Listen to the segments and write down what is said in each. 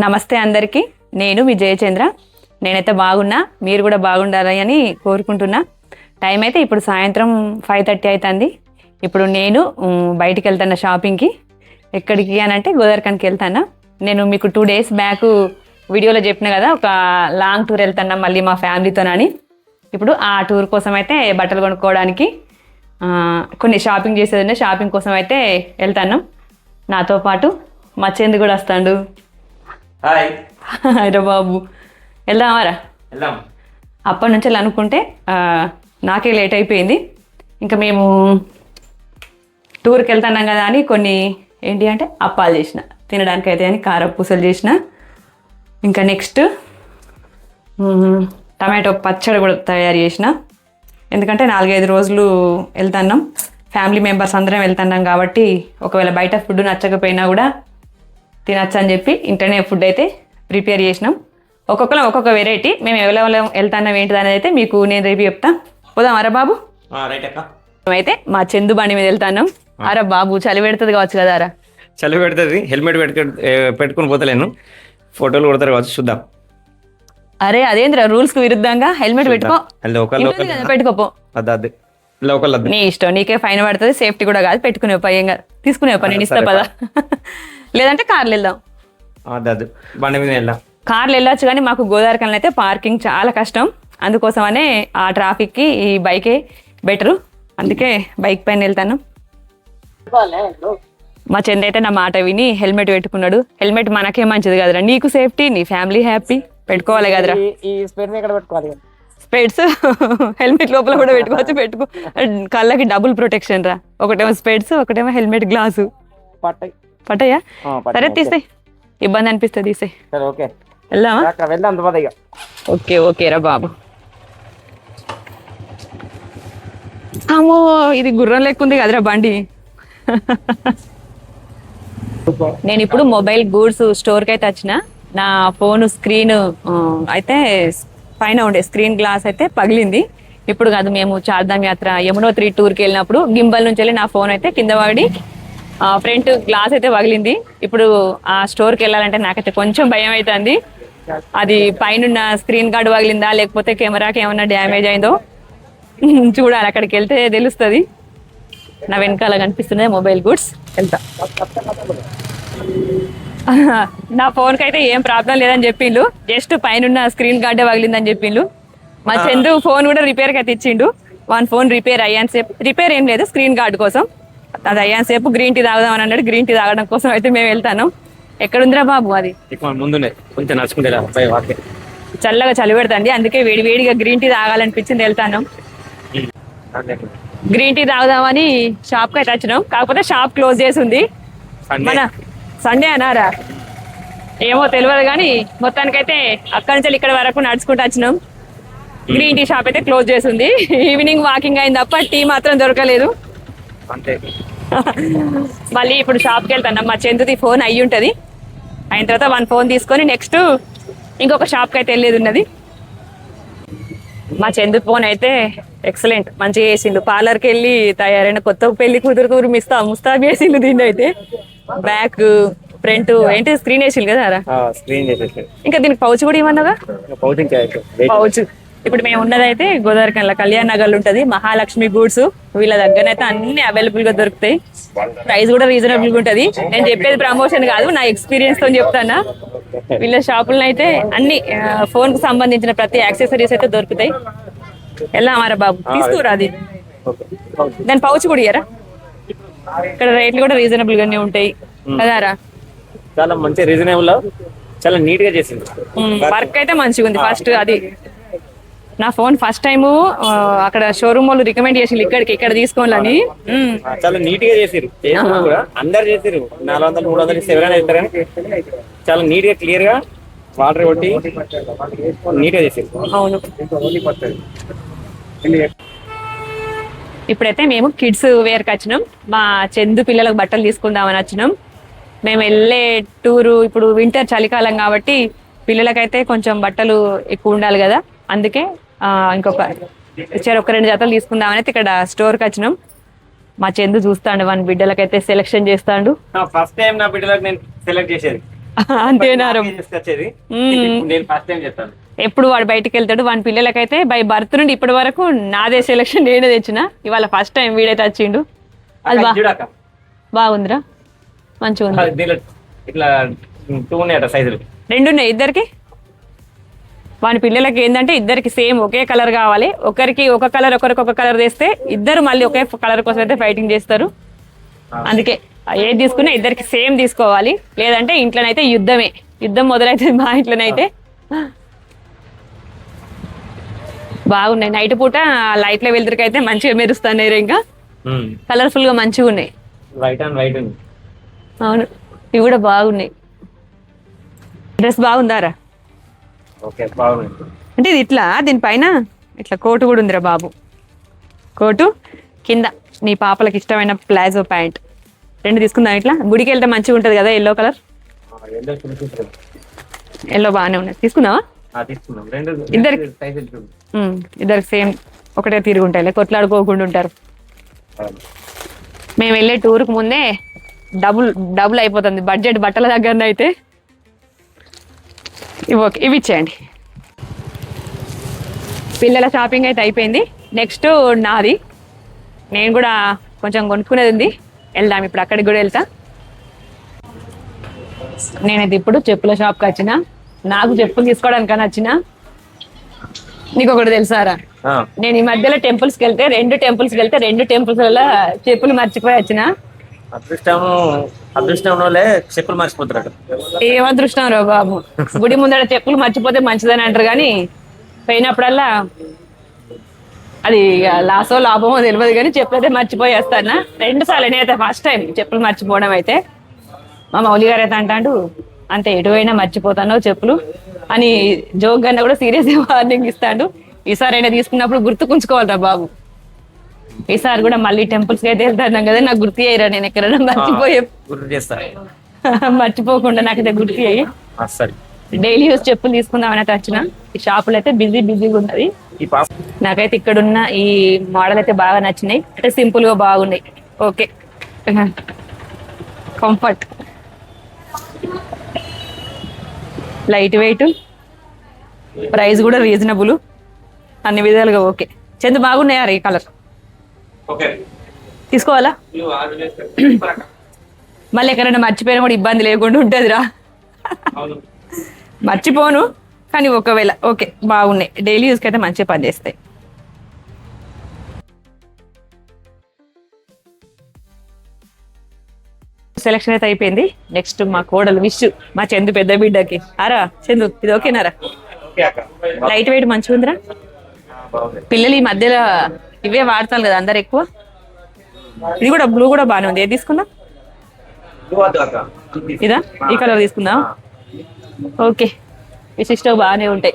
నమస్తే అందరికీ. నేను మీ జయచంద్ర. నేనైతే బాగున్నా. మీరు కూడా బాగుండాలి అని కోరుకుంటున్నా. టైం అయితే ఇప్పుడు సాయంత్రం ఫైవ్ థర్టీ అవుతుంది ఇప్పుడు నేను బయటికి వెళ్తున్నా షాపింగ్కి ఎక్కడికి అని అంటే గోదావరికానికి వెళ్తాను నేను మీకు టూ డేస్ బ్యాక్ వీడియోలో చెప్పిన కదా ఒక లాంగ్ టూర్ వెళ్తాను మళ్ళీ మా ఫ్యామిలీతోనని. ఇప్పుడు ఆ టూర్ కోసం అయితే బట్టలు కొనుక్కోవడానికి కొన్ని షాపింగ్ చేసేది షాపింగ్ కోసం అయితే వెళ్తాను నాతో పాటు మా చెంది కూడా వస్తాడు. హాయ్. అరే బాబు. వెళ్దామారా వెళ్దాం. అప్పటి నుంచి అనుకుంటే నాకే లేట్ అయిపోయింది. ఇంకా మేము టూర్కి వెళ్తున్నాం కదా అని కొన్ని ఏంటి అంటే అప్పాలు చేసిన. తినడానికి అయితే అని కార పూసలు చేసిన. ఇంకా నెక్స్ట్ టమాటో పచ్చడి కూడా తయారు చేసిన. ఎందుకంటే నాలుగైదు రోజులు వెళ్తున్నాం. ఫ్యామిలీ మెంబర్స్ అందరం వెళ్తున్నాం కాబట్టి ఒకవేళ బయట ఫుడ్ నచ్చకపోయినా కూడా తినచ్చు అని చెప్పి ఇంటనే ఫుడ్ అయితే ప్రిపేర్ చేసినాం. ఒక్కొక్కరు ఒక్కొక్క వెరైటీ మేము ఎవరెవరు వెళ్తున్నాం ఏంటిది అనేది అయితే మీకు నేను రేపు చెప్తా. పోదాం అరా బాబు. అయితే మా చందు బండి మీద వెళ్తాను అరా బాబు చలి పెడుతుంది కావచ్చు కదా అరా. చలి పెడుతుంది హెల్మెట్ పెట్టుకుని పోతలేను. ఫోటోలు కొడతారు కావచ్చు చూద్దాం. అరే అదేంద్రా రూల్స్కు విరుద్ధంగా హెల్మెట్ పెట్టుకో. లోకల్ పెట్టుకోపో నీ ఇష్టం నీకే ఫైన్ పడుతుంది సేఫ్టీ కూడా కాదు పెట్టుకునే పై తీసుకునే పని నేను ఇస్తా పదా. లేదంటే కార్లు వెళ్దాం. బండి మీద వెళ్దాం. కార్లు వెళ్ళొచ్చు కానీ మాకు గోదావరికల్ అయితే పార్కింగ్ చాలా కష్టం. అందుకోసమనే ఆ ట్రాఫిక్కి ఈ బైకే బెటరు. అందుకే బైక్ పైన వెళ్తాను. మా చెంది అయితే నా మాట విని హెల్మెట్ పెట్టుకున్నాడు. హెల్మెట్ మనకే మంచిది కదరా. నీకు సేఫ్టీ నీ ఫ్యామిలీ హ్యాపీ. పెట్టుకోవాలి కదరా. ఈ పెట్టుకోవాలి? స్పెడ్స్? హెల్మెట్ లోపల కూడా పెట్టుకోవచ్చు పెట్టుకో. కళ్ళకి డబుల్ ప్రొటెక్షన్ రా. ఒకటేమో స్పెడ్స్ ఒకటేమో హెల్మెట్ గ్లాసు. పట్టాయి పట్టయ్యా? సరే. తీసేయ్. ఇబ్బంది అనిపిస్తుంది తీసేయ్. సరే ఓకే. వెళ్దామా వెళ్దాం ఓకే ఓకే రా బాబు. అమ్మో ఇది గుర్రం లెక్క ఉంది కదరా బండి. నేను ఇప్పుడు మొబైల్ గూడ్స్ స్టోర్కి అయితే వచ్చిన నా ఫోన్ స్క్రీన్ అయితే పైన ఉండే స్క్రీన్ గ్లాస్ అయితే పగిలింది. ఇప్పుడు కాదు మేము చార్ధామ్ యాత్ర యమునోత్రి టూర్కి వెళ్ళినప్పుడు గింబల్ నుంచి వెళ్ళి నా ఫోన్ అయితే కింద పడి ఫ్రంట్ గ్లాస్ అయితే పగిలింది. ఇప్పుడు ఆ స్టోర్కి వెళ్ళాలంటే నాకైతే కొంచెం భయం అవుతుంది అది పైన స్క్రీన్ గార్డ్ పగిలిందా లేకపోతే కెమెరాకి ఏమైనా డ్యామేజ్ అయిందో? చూడాలి అక్కడికి వెళ్తే తెలుస్తుంది. నా వెనకాల కనిపిస్తున్నాయి మొబైల్ గుడ్స్. వెళ్తా. నా ఫోన్కి అయితే ఏం ప్రాబ్లం లేదని చెప్పిండు జస్ట్ పైన స్క్రీన్ గార్డే పగిలిందని చెప్పిండు మా చందు ఫోన్ కూడా రిపేర్కి అయితే ఇచ్చిండు. వన్ ఫోన్ రిపేర్ అయ్యాను రిపేర్ ఏం లేదు స్క్రీన్ గార్డ్ కోసం. అది అయ్యాను సేపు గ్రీన్ టీ తాగుదాం అని అన్నాడు. గ్రీన్ టీ తాగడం కోసం అయితే మేము వెళ్తాను. ఎక్కడుందిరా బాబు అది? ముందునే కొంచెం నడుచుకుంటే చల్లగా చలి పెడుతుంది. అందుకే వేడి వేడిగా గ్రీన్ టీ తాగాలనిపించింది వెళ్తాను. గ్రీన్ టీ తాగుదామని షాప్కి అయితే వచ్చినాం. కాకపోతే షాప్ క్లోజ్ చేసి ఉంది సండే మన సండే అన్నారా? ఏమో తెలియదు కానీ మొత్తానికైతే అక్కడి నుంచి ఇక్కడ వరకు నడుచుకుంటూ వచ్చినాం. గ్రీన్ టీ షాప్ అయితే క్లోజ్ చేసి ఉంది ఈవినింగ్ వాకింగ్ అయింది తప్ప టీ మాత్రం దొరకలేదు. అంతే. మళ్ళీ ఇప్పుడు షాప్కి వెళ్తాను మా చందుది ఫోన్ అయ్యి ఉంటుంది అయిన తర్వాత వన్ ఫోన్ తీసుకొని నెక్స్ట్ ఇంకొక షాప్కి అయితే వెళ్ళేది ఉన్నది. మా చందు ఫోన్ అయితే ఎక్సలెంట్. మంచిగా వేసిండు పార్లర్కి వెళ్ళి తయారైన కొత్త పెళ్ళి కూతురు కూతురు మిస్తా ముస్తాబ్ వేసిండు దీన్ని అయితే. బ్యాక్ ఫ్రంట్ ఏంటి స్క్రీన్ వేసిండు కదా స్క్రీన్ ఇంకా దీనికి పౌచ్ కూడా పౌచింగ్ పౌచ్. ఇప్పుడు మేము ఉన్నదైతే గోదావరి కల్లా. కళ్యాణ్ నగర్ ఉంటది మహాలక్ష్మి గూడ్స్. వీళ్ళ దగ్గర అయితే అన్ని అవైలబుల్గా దొరుకుతాయి. ప్రైస్ కూడా రీజనబుల్గా ఉంటది. నేను చెప్పేది ప్రమోషన్ కాదు నా ఎక్స్పీరియన్స్తో చెప్తానా? వీళ్ళ షాపుల్లో అయితే అన్ని ఫోన్కు సంబంధించిన ప్రతి యాక్సెసరీస్ అయితే దొరుకుతాయి. వెళ్ళామారా బాబు? తీసుకురా అది. దాని పౌచ్ కూడా ఇయ్యరా? ఇక్కడ రేట్లు కూడా రీజనబుల్ గానే ఉంటాయి. కదారా చాలా మంచి రీజనబుల్ చాలా నీట్గా చేసింది. వర్క్ అయితే మంచిగా ఉంది ఫస్ట్ అది. నా ఫోన్ ఫస్ట్ టైము అక్కడ షోరూమ్ వాళ్ళు రికమెండ్ చేసి ఇక్కడికి ఇక్కడ తీసుకోవాలని. చాలా నీట్గా చేసిరు అందరు చేసిరు నాలుగు వందలు మూడు వందలు ఎవరైనా ఇస్తారు కానీ చాలా నీట్గా క్లియర్గా వాటర్ కొట్టి నీట్గా చేసిరు అవును. ఇప్పుడైతే మేము కిడ్స్ వేర్కి వచ్చినాం. మా చందు పిల్లలకు బట్టలు తీసుకుందామని వచ్చినాం. మేము వెళ్ళే టూరు ఇప్పుడు వింటర్ చలికాలం కాబట్టి పిల్లలకైతే కొంచెం బట్టలు ఎక్కువ ఉండాలి కదా. అందుకే ఇంకొక ఇచ్చారు ఒక రెండు జతలు తీసుకుందామని అయితే ఇక్కడ స్టోర్కి వచ్చినాం. మా చందు చూస్తాడు వాని బిడ్డలకైతే సెలెక్షన్ చేస్తాడు. ఫస్ట్ టైం నా బిడ్డలకు నేను సెలెక్ట్ చేసేది. అంతేనారం నేను ఫస్ట్ టైం చెప్తాను ఎప్పుడు వాడు బయటికి వెళ్తాడు వాని పిల్లలకైతే బై బర్త్ నుండి ఇప్పటి వరకు నాదే సెలక్షన్ నేనే తెచ్చిన. ఇవాళ ఫస్ట్ టైం వీడైతే వచ్చిండు. అది బాగుందిరా. మంచిగా ఉంది ఇట్లా టూ సైజులు. రెండు ఉన్నాయి ఇద్దరికి? వాని పిల్లలకి ఏంటంటే ఇద్దరికి సేమ్ ఒకే కలర్ కావాలి. ఒకరికి ఒక కలర్ ఒకరికి ఒక కలర్ తెస్తే ఇద్దరు మళ్ళీ ఒకే కలర్ కోసం అయితే ఫైటింగ్ చేస్తారు. అందుకే ఏది తీసుకున్నా ఇద్దరికి సేమ్ తీసుకోవాలి. లేదంటే ఇంట్లోనైతే యుద్ధమే. యుద్ధం మొదలైతుంది మా ఇంట్లోనైతే. బాగున్నాయి. నైట్ పూట లైట్ల వెళ్తురికి అయితే మంచిగా మెరుస్తాయి ఇంకా. కలర్ఫుల్గా మంచిగా ఉన్నాయి. వైట్ అండ్ వైట్ అవును. ఇవి కూడా బాగున్నాయి. డ్రెస్ బాగుందారా? ఓకే బాగుంది. అంటే ఇది ఇట్లా దీనిపైన ఇట్లా కోటు కూడా ఉందిరా బాబు. కోటు కింద నీ పాపలకు ఇష్టమైన ప్లాజో ప్యాంట్. రెండు తీసుకుందాం ఇట్లా. గుడికి వెళ్తే మంచిగా ఉంటుంది కదా ఎల్లో కలర్ ఎల్లో బాగానే ఉన్నాయి రెండు ఇద్దరికి- ఇద్దరికి సేమ్ ఒకటే తిరుగుంటాయి కొట్లాడుకోకుండా ఉంటారు. మేము వెళ్ళే టూర్కి ముందే డబుల్ డబుల్ అయిపోతుంది. బడ్జెట్ బట్టల దగ్గర అయితే ఇవి ఓకే ఇవి ఇచ్చేయండి. పిల్లల షాపింగ్ అయితే అయిపోయింది. నెక్స్ట్ నాది. నేను కూడా కొంచెం కొనుక్కునేది ఉంది. వెళ్దాం ఇప్పుడు అక్కడికి కూడా వెళ్తా. నేనైతే ఇప్పుడు చెప్పుల షాప్కి వచ్చిన. నాకు చెప్పులు తీసుకోవడానికని వచ్చిన. నీకు ఒకటి తెలుసారా నేను ఈ మధ్యలో టెంపుల్స్కి వెళ్తే రెండు టెంపుల్స్కి వెళ్తే రెండు టెంపుల్స్ చెప్పులు మర్చిపోయి వచ్చిన. అదృష్టం అదృష్టం వాళ్ళే చెప్పులు మర్చిపోతారు ఏం అదృష్టం రా బాబు? గుడి ముందర చెప్పులు మర్చిపోతే మంచిదని అంటారు కానీ పోయినప్పుడల్లా అది ఇక లాసో లాభమో తెలియదు కానీ చెప్పులు అయితే మర్చిపోయేస్తానా? రెండు సార్లు నేనైతే ఫస్ట్ టైం చెప్పులు మర్చిపోవడం అయితే. మా మౌలి గారు అయితే అంటాడు అంతే ఎటువైనా మర్చిపోతానో చెప్పులు అని జోక్ గన్న కూడా సీరియస్ వార్నింగ్ ఇస్తాడు. ఈసారి అయినా తీసుకున్నప్పుడు గుర్తుకుంచుకోవాలిరా బాబు. ఈసారి కూడా మళ్ళీ టెంపుల్స్ అయితే వెళ్తాను కదా నాకు గుర్తు అయ్యారా నేను ఎక్కడైనా మర్చిపోయే గుర్తు చేస్తా. మర్చిపోకుండా నాకైతే గుర్తు అయ్యి డైలీ యూస్ చెప్పులు తీసుకుందామని అయితే వచ్చిన. ఈ షాపులు అయితే బిజీ బిజీగా ఉన్నది నాకైతే ఇక్కడ ఉన్న ఈ మోడల్ అయితే బాగా నచ్చినాయి. అంటే సింపుల్గా బాగున్నాయి okay. Comfort. Light weight. Price కూడా రీజనబుల్. అన్ని విధాలుగా ఓకే. చందు బాగున్నాయా ఈ కలర్? తీసుకోవాలా? మళ్ళీ ఎక్కడైనా మర్చిపోయినా కూడా ఇబ్బంది లేకుండా ఉంటుందిరా. మర్చిపోను కానీ ఒకవేళ ఓకే బాగున్నాయి. డైలీ యూస్కి అయితే మంచిగా పనిచేస్తాయి. సెలక్షన్ అయితే అయిపోయింది. నెక్స్ట్ మా కోడలు విష్ మా చందు పెద్ద బిడ్డకి. ఆరా చందు ఇది ఓకేనారా? లైట్ వెయిట్ మంచిగా ఉందిరా పిల్లలు ఈ మధ్యలో ఇవే వాడతారు కదా అందరు ఎక్కువ? ఇది కూడా బ్లూ కూడా బాగానే ఉంది. ఏది తీసుకుందాం? ఇదా? ఈ కలర్ తీసుకుందాం? ఓకే. విశిష్టం బాగానే ఉంటాయి.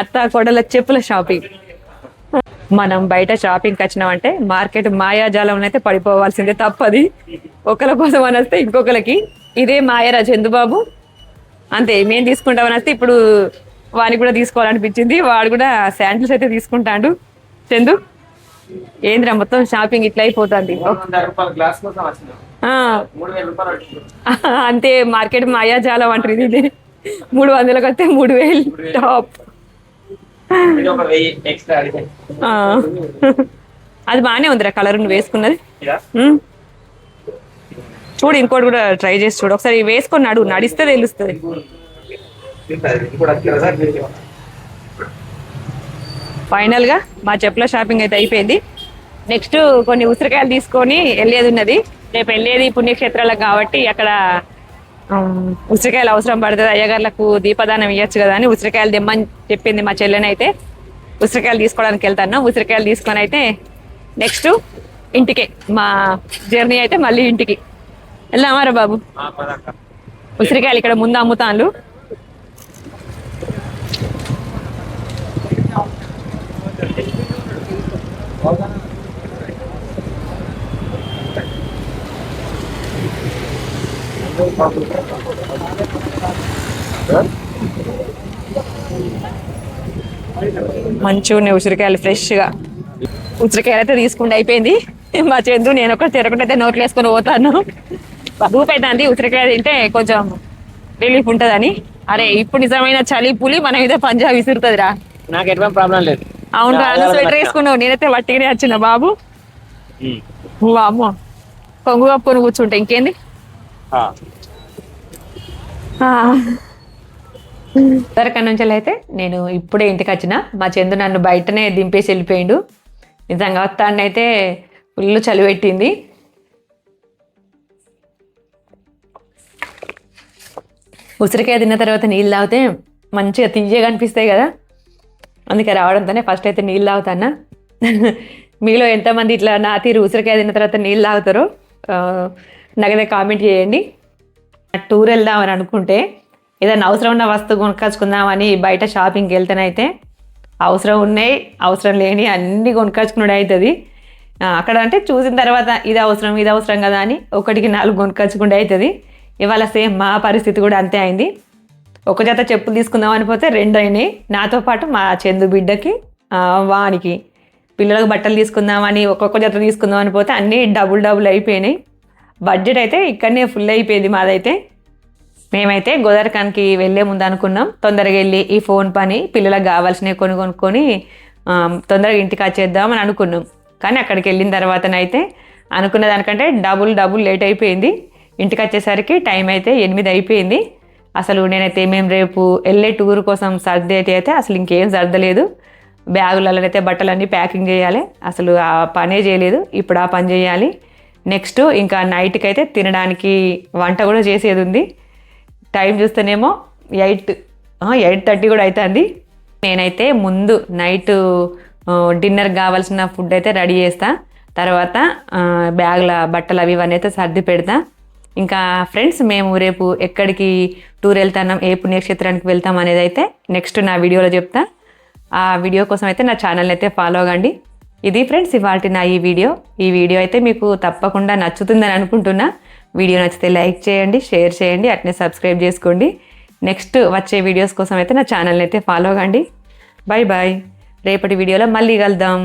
అత్త కొడల చెప్పుల షాపింగ్ మనం బయట షాపింగ్కి వచ్చినామంటే మార్కెట్ మాయాజాలం అయితే పడిపోవాల్సిందే తప్పది. ఒకరి కోసం అని వస్తే ఇంకొకరికి ఇదే మాయరా చందుబాబు అంతే మేము తీసుకుంటామని వస్తే ఇప్పుడు వానికి కూడా తీసుకోవాలనిపించింది. వాడు కూడా శాండిల్స్ అయితే తీసుకుంటాడు. చందు? ఏంద్రా మొత్తం షాపింగ్ ఇట్లా అయిపోతుంది. అంతే మార్కెట్ మాయాజాలం అంటారు ఇది. మూడు వందలకు వస్తే మూడు వేలు. టాప్. అది బాగానే ఉందిరా కలర్ నువ్వు వేసుకున్నది. చూడు ఇంకోటి కూడా ట్రై చేసి చూడు. ఒకసారి వేసుకొని నడు నడిస్తే తెలుస్తుంది. ఫైనల్గా మా చెప్పుల షాపింగ్ అయితే అయిపోయింది. నెక్స్ట్ కొన్ని ఉసిరికాయలు తీసుకొని వెళ్ళేది ఉన్నది. రేపు వెళ్ళేది పుణ్యక్షేత్రాలకు కాబట్టి అక్కడ ఉసిరికాయలు అవసరం పడుతుంది. అయ్యగారులకు దీపదానం ఇవ్వచ్చు కదా అని ఉసిరికాయలు తెమ్మని చెప్పింది మా చెల్లెని అయితే ఉసిరికాయలు తీసుకోవడానికి వెళ్తాను. ఉసిరికాయలు తీసుకొని అయితే నెక్స్ట్ ఇంటికే మా జర్నీ అయితే మళ్ళీ ఇంటికి. వెళ్దామారా బాబు? ఉసిరికాయలు ఇక్కడ ముందు అమ్ముతాను మంచిగా ఉన్నాయి ఉసిరికాయలు ఫ్రెష్గా. ఉసిరికాయలు అయితే తీసుకుంటే అయిపోయింది. మా చందు నేను ఒకటి తిరగకుండా అయితే నోట్లు వేసుకొని పోతాను. రూపాయి అవుతుంది ఉసిరికాయ తింటే కొంచెం రిలీఫ్ ఉంటుందని. అరే ఇప్పుడు నిజమైన చలి పులి మన మీద పంజాబ్ విసురుతుందిరా. నాకు ఎటువంటి ప్రాబ్లం లేదు. అవును నా అన్న ఆధారం స్వెటర్. వేసుకున్నావు. నేనైతే వట్టిగానే వచ్చిన బాబు. అమ్మో. కొంగు కప్పుకొని కూర్చుంటే ఇంకేంది? ఆ. దొరక నుంచి అయితే నేను ఇప్పుడే ఇంటికి వచ్చిన. మా చందు నన్ను బయటనే దింపేసి వెళ్ళిపోయిండు. నిజంగా వస్తానైతే ఫుల్ చలి పెట్టింది ఉసిరికాయ తిన్న తర్వాత నీళ్ళు తాగితే మంచిగా తీయగా అనిపిస్తాయి కదా. అందుకే రావడంతోనే ఫస్ట్ అయితే నీళ్ళు తాగుతానా మీలో ఎంతమంది ఇట్లా నా తీరు ఉసిరికాయ తిన్న తర్వాత నీళ్ళు తాగుతారో నగదే నాకైతే కామెంట్ చేయండి టూర్ వెళ్దామని అనుకుంటే ఏదైనా అవసరం ఉన్న వస్తువు కొనుక్కొచ్చుకుందామని బయట షాపింగ్కి వెళ్తేనైతే అవసరం ఉన్నాయి అవసరం లేని అన్ని కొనుక్కొచ్చుకున్నాడు అవుతుంది. అక్కడ అంటే చూసిన తర్వాత ఇది అవసరం ఇది అవసరం కదా అని ఒకటికి నాలుగు కొనుక్కొచ్చుకుంటే అవుతుంది. ఇవాళ సేమ్ మా పరిస్థితి కూడా అంతే అయింది. ఒక జత చెప్పులు తీసుకుందాం అనిపోతే రెండు అయినాయి. నాతో పాటు మా చందు బిడ్డకి వానికి. పిల్లలకు బట్టలు తీసుకుందామని ఒక్కొక్క జత తీసుకుందాం అనిపోతే అన్నీ డబుల్ డబుల్ అయిపోయినాయి. బడ్జెట్ అయితే ఇక్కడనే ఫుల్ అయిపోయింది మాదైతే. మేమైతే గోదావరికానికి వెళ్ళే ముందు అనుకున్నాం. తొందరగా వెళ్ళి ఈ ఫోన్ పని పిల్లలకు కావాల్సినవి కొని కొనుక్కొని తొందరగా ఇంటికి వచ్చేద్దాం అని అనుకున్నాం. కానీ అక్కడికి వెళ్ళిన తర్వాతనైతే అనుకున్న దానికంటే డబుల్ డబుల్ లేట్ అయిపోయింది. ఇంటికి వచ్చేసరికి టైం అయితే ఎనిమిది అయిపోయింది. అసలు నేనైతే మేము రేపు వెళ్ళే టూర్ కోసం సర్దేటి అయితే అసలు ఇంకేం సర్దలేదు. బ్యాగులలో అయితే బట్టలన్నీ ప్యాకింగ్ చేయాలి. అసలు ఆ పనే చేయలేదు. ఇప్పుడు ఆ పని చేయాలి. నెక్స్ట్ ఇంకా నైట్కి అయితే తినడానికి వంట కూడా చేసేది ఉంది. టైం చూస్తేనేమో ఎయిట్ ఎయిట్ థర్టీ కూడా అవుతుంది నేనైతే ముందు నైట్ డిన్నర్ కావాల్సిన ఫుడ్ అయితే రెడీ చేస్తా. తర్వాత బ్యాగ్ల బట్టలు అవి ఇవన్నీ అయితే సర్ది పెడతా. ఇంకా ఫ్రెండ్స్ మేము రేపు ఎక్కడికి టూర్ వెళ్తున్నాం ఏ పుణ్యక్షేత్రానికి వెళ్తాం అనేది అయితే నెక్స్ట్ నా వీడియోలో చెప్తా. ఆ వీడియో కోసం అయితే నా ఛానల్ని అయితే ఫాలో అవ్వండి. ఇది ఫ్రెండ్స్ ఇవాళ నా ఈ వీడియో. ఈ వీడియో అయితే మీకు తప్పకుండా నచ్చుతుందని అనుకుంటున్నా. వీడియో నచ్చితే లైక్ చేయండి షేర్ చేయండి అట్నే సబ్స్క్రైబ్ చేసుకోండి. నెక్స్ట్ వచ్చే వీడియోస్ కోసం అయితే నా ఛానల్ని అయితే ఫాలో అవ్వండి. బాయ్ బాయ్ రేపటి వీడియోలో మళ్ళీ కలుద్దాం.